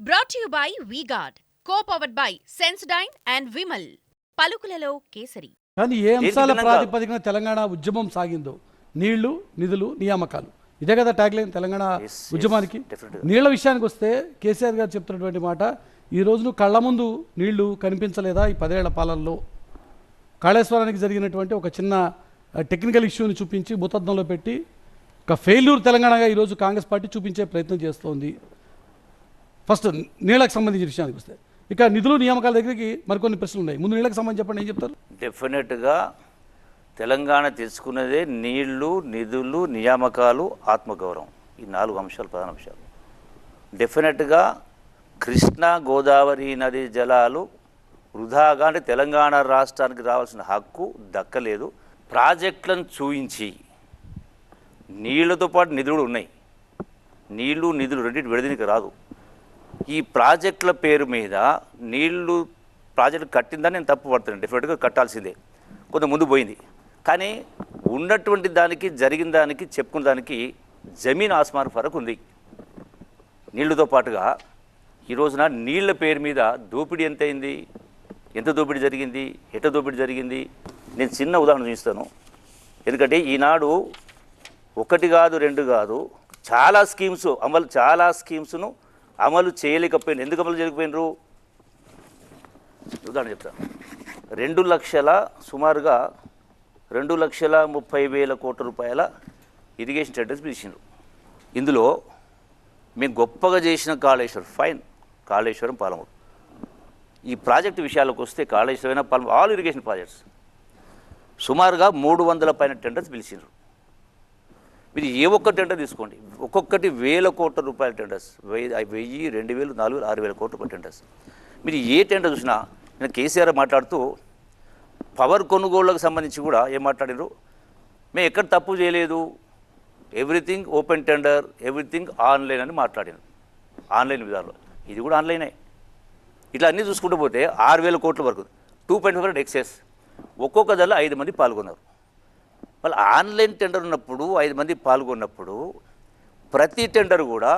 Brought you by VGuard co powered by Sensodyne and Vimal పలుకులలో కేసరి. కానీ ఏ అంశాల? ప్రాతిపదికన తెలంగాణ ఉద్యమం సాగిందో? నీళ్ళు నిధులు నియామకాలు. ఇదే కదా ట్యాగ్లైన్ తెలంగాణ ఉద్యమానికి. నీళ్ళ విషయానికి వస్తే కేసీఆర్ గారు చెప్తున్నటువంటి మాట ఈ రోజును కళ్ళ ముందు నీళ్ళు కనిపించలేదా ఈ పదేళ్ళ పాలనలో? కాళేశ్వరానికి జరిగినటువంటి ఒక చిన్న టెక్నికల్ ఇష్యూని చూపించి భూతద్దంలో పెట్టి ఒక ఫెయిల్యూర్ తెలంగాణగా ఈరోజు కాంగ్రెస్ పార్టీ చూపించే ప్రయత్నం చేస్తోంది. ఫస్ట్ నీళ్ళకి సంబంధించిన విషయానికి వస్తే. ఇక నిధులు నియామకాల దగ్గరికి మరికొన్ని ప్రశ్నలు ఉన్నాయి. ముందు నీళ్ళకి సంబంధించి చెప్పండి ఏం చెప్తారు? డెఫినెట్గా తెలంగాణ తెచ్చుకున్నదే నీళ్ళు నిధులు నియామకాలు ఆత్మగౌరవం. ఈ నాలుగు అంశాలు ప్రధాన అంశాలు. డెఫినెట్గా కృష్ణా గోదావరి నది జలాలు వృధాగా అంటే తెలంగాణ రాష్ట్రానికి రావాల్సిన హక్కు దక్కలేదు. ప్రాజెక్టులను చూయించి నీళ్ళతో పాటు నిధులు ఉన్నాయి. నీళ్ళు నిధులు రెండింటి విడదీనికి రాదు. ఈ ప్రాజెక్టుల పేరు మీద నీళ్ళు ప్రాజెక్టు కట్టిందని నేను తప్పు పడుతున్నాను. డెఫినెట్గా కట్టాల్సిందే. కొంత ముందు పోయింది. కానీ ఉన్నటువంటి దానికి జరిగిన దానికి చెప్పుకున్న దానికి జమీన్ ఆస్మాన్ ఫరక్ ఉంది. నీళ్ళతో పాటుగా ఈ రోజున నీళ్ళ పేరు మీద దోపిడీ ఎంత అయింది ఎంత దోపిడీ జరిగింది? ఎట దోపిడీ జరిగింది? నేను చిన్న ఉదాహరణ చూపిస్తాను. ఎందుకంటే ఈనాడు ఒకటి కాదు రెండు కాదు చాలా స్కీమ్స్ అమలు చాలా స్కీమ్స్ను అమలు చేయలేకపోయిన ఎందుకు అమలు చేయలేకపోయినరు? ఉదాహరణ చెప్తాను రెండు లక్షల సుమారుగా రెండు లక్షల ముప్పై వేల కోట్ల రూపాయల ఇరిగేషన్ టెండర్స్ పిలిచిండ్రు ఇందులో మేము గొప్పగా చేసిన కాళేశ్వరం ఫైన్ కాళేశ్వరం పాలమూరు. ఈ ప్రాజెక్టు విషయాలకు వస్తే Kaleshwaram Palamuru all irrigation projects. సుమారుగా మూడు వందల పైన టెండర్స్ పిలిచినారు మీరు ఏ ఒక్క టెండర్ తీసుకోండి. ఒక్కొక్కటి వేల కోట్ల రూపాయల టెండర్స్. వెయ్యి వెయ్యి రెండు వేలు నాలుగు వేలు ఆరు వేల కోట్ల రూపాయల టెండర్స్. మీరు ఏ టెండర్ చూసినా నేను కేసీఆర్ మాట్లాడుతూ పవర్ కొనుగోళ్ళకు సంబంధించి కూడా ఏం మాట్లాడారు మేము ఎక్కడ తప్పు చేయలేదు. Everything open tender everything online అని మాట్లాడాను ఆన్లైన్ విధానంలో. ఇది కూడా ఆన్లైనే. ఇట్లా అన్నీ చూసుకుంటూ పోతే ఆరు వేల కోట్ల వరకు టూ పాయింట్ ఫైవ్ ఎక్సెస్. ఒక్కొక్క దానిలో ఐదు మంది పాల్గొన్నారు. మళ్ళీ ఆన్లైన్ టెండర్ ఉన్నప్పుడు ఐదు మంది పాల్గొన్నప్పుడు ప్రతి టెండర్ కూడా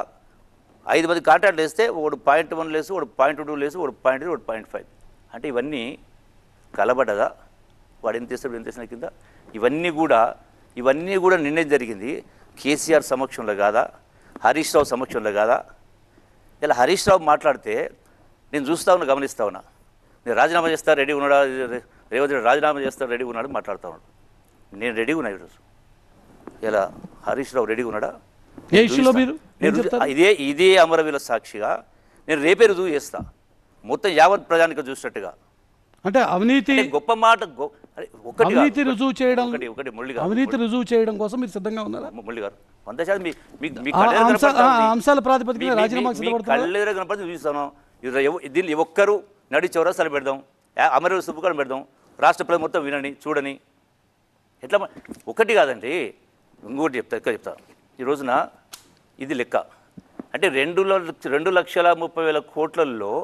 ఐదు మంది కాంట్రాక్ట్ వేస్తే ఒకడు పాయింట్ వన్ లేసు ఒకడు పాయింట్ టూ లేసు ఒకడు పాయింట్ ఒకటి పాయింట్ ఫైవ్. అంటే ఇవన్నీ కలబడదా? వాడు ఎంత చేస్తాడు ఎంత చేసిన కింద? ఇవన్నీ కూడా ఇవన్నీ కూడా నిర్ణయం జరిగింది. కేసీఆర్ సమక్షంలో కాదా? హరీష్ రావు సమక్షంలో కాదా? ఇలా హరీష్ రావు మాట్లాడితే నేను చూస్తా ఉన్నా గమనిస్తా ఉన్నా. నేను రాజీనామా చేస్తా రెడీ ఉన్నాడా? రేవంత్ రెడ్డి రాజీనామా చేస్తా రెడీ ఉన్నాడు మాట్లాడుతూ ఉన్నాడు నేను రెడీ ఉన్నా ఈరోజు. ఇలా హరీష్ రావు రెడీ ఉన్నాడా? ఏ ఇష్యూలో మీరు? ఏం నేను రుజువు- చెప్తారు ఇదే ఇదే అమరవీల సాక్షిగా నేను రేపే రుజువు చేస్తా. మొత్తం యావత్ ప్రజానికి చూసినట్టుగా. అంటే అవినీతి గొప్ప మాట. అవినీతి రుజువు చేయడం ఒకటి ఒకటి మురళి గారు అవినీతి రుజువు చేయడం కోసం మీరు సిద్ధంగా ఉన్నారా? మురళి గారు వంద శాతం మీ మీ. అంశాల ప్రాతిపదికన మీ- మీ- రాజీనామాకు మీ సిద్ధపడుతున్నారా? కళ్ళెదురు కనపడి చూపిస్తాను. దీన్ని ఒక్కరు నడి చౌరస్తాలు పెడదాం. అమరవీర సుబ్బుకాలను పెడదాం. రాష్ట్ర ప్రజలు మొత్తం వినని చూడని ఎట్లా ఒకటి కాదండి ఇంకోటి చెప్తా ఇక్కడ చెప్తా. ఈ రోజున ఇది లెక్క. అంటే రెండు రెండు లక్షల ముప్పై వేల కోట్లలో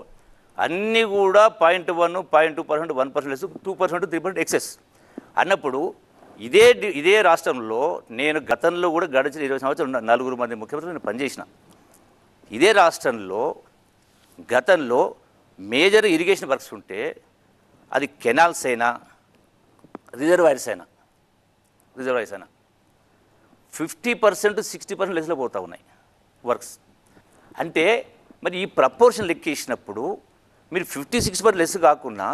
అన్నీ కూడా point one point two percent one percent two percent three percent excess. అన్నప్పుడు ఇదే ఇదే రాష్ట్రంలో నేను గతంలో కూడా గడిచిన ఇరవై సంవత్సరాలు నలుగురు మంది ముఖ్యమంత్రులు నేను పనిచేసిన. ఇదే రాష్ట్రంలో గతంలో మేజర్ ఇరిగేషన్ వర్క్స్ ఉంటే అది కెనాల్స్ అయినా రిజర్వాయర్స్ అయినా రిజర్వాయర్స్ అయినా. ఫిఫ్టీ పర్సెంట్ సిక్స్టీ పర్సెంట్ లెస్లో పోతూ ఉన్నాయి వర్క్స్. అంటే మరి ఈ ప్రపోర్షన్ లెక్కేసినప్పుడు మీరు ఫిఫ్టీ సిక్స్ పర్సెంట్ లెస్ కాకుండా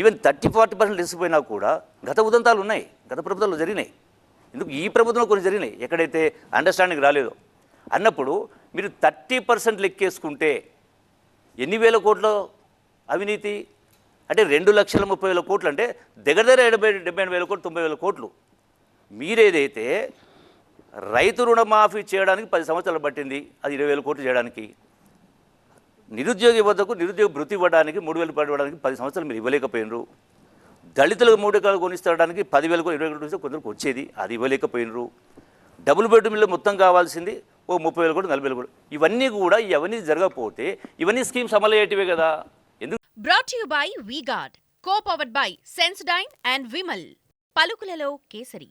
even thirty forty percent less పోయినా కూడా గత ఉదంతాలు ఉన్నాయి గత ప్రభుత్వాలు జరిగినాయి. ఎందుకు ఈ ప్రభుత్వంలో కొన్ని జరిగినాయి ఎక్కడైతే అండర్స్టాండింగ్ రాలేదో. అన్నప్పుడు మీరు థర్టీ పర్సెంట్ లెక్కేసుకుంటే ఎన్ని వేల కోట్ల అవినీతి? అంటే రెండు లక్షల ముప్పై వేల కోట్లు అంటే దగ్గర దగ్గర ఎనభై డెబ్బై వేల కోట్లు తొంభై వేల కోట్లు. మీరేదైతే రైతు రుణమాఫీ చేయడానికి పది సంవత్సరాలు పట్టింది అది ఇరవై వేల కోట్లు చేయడానికి నిరుద్యోగ యువతకు నిరుద్యోగ భృతి ఇవ్వడానికి మూడు వేలు పడడానికి పది సంవత్సరాలు మీరు ఇవ్వలేకపోయినరు. దళితులకు మూడు ఎకరాలు కొనిస్తడానికి పదివేలకు ఇరవై కోట్లు ఇస్తే కొందరికి వచ్చేది అది ఇవ్వలేకపోయినరు. డబుల్ బెడ్రూమ్లో మొత్తం కావాల్సింది ఓ ముప్పై వేలు కూడా నలభై వేలు కూడా ఇవన్నీ కూడా ఇవన్నీ జరగకపోతే ఇవన్నీ స్కీమ్స్ అమలు అయ్యేటివే కదా. ఎందుకు? Brought you by VGuard co powered by Sensodyne and Vimal పలుకులలో kesari.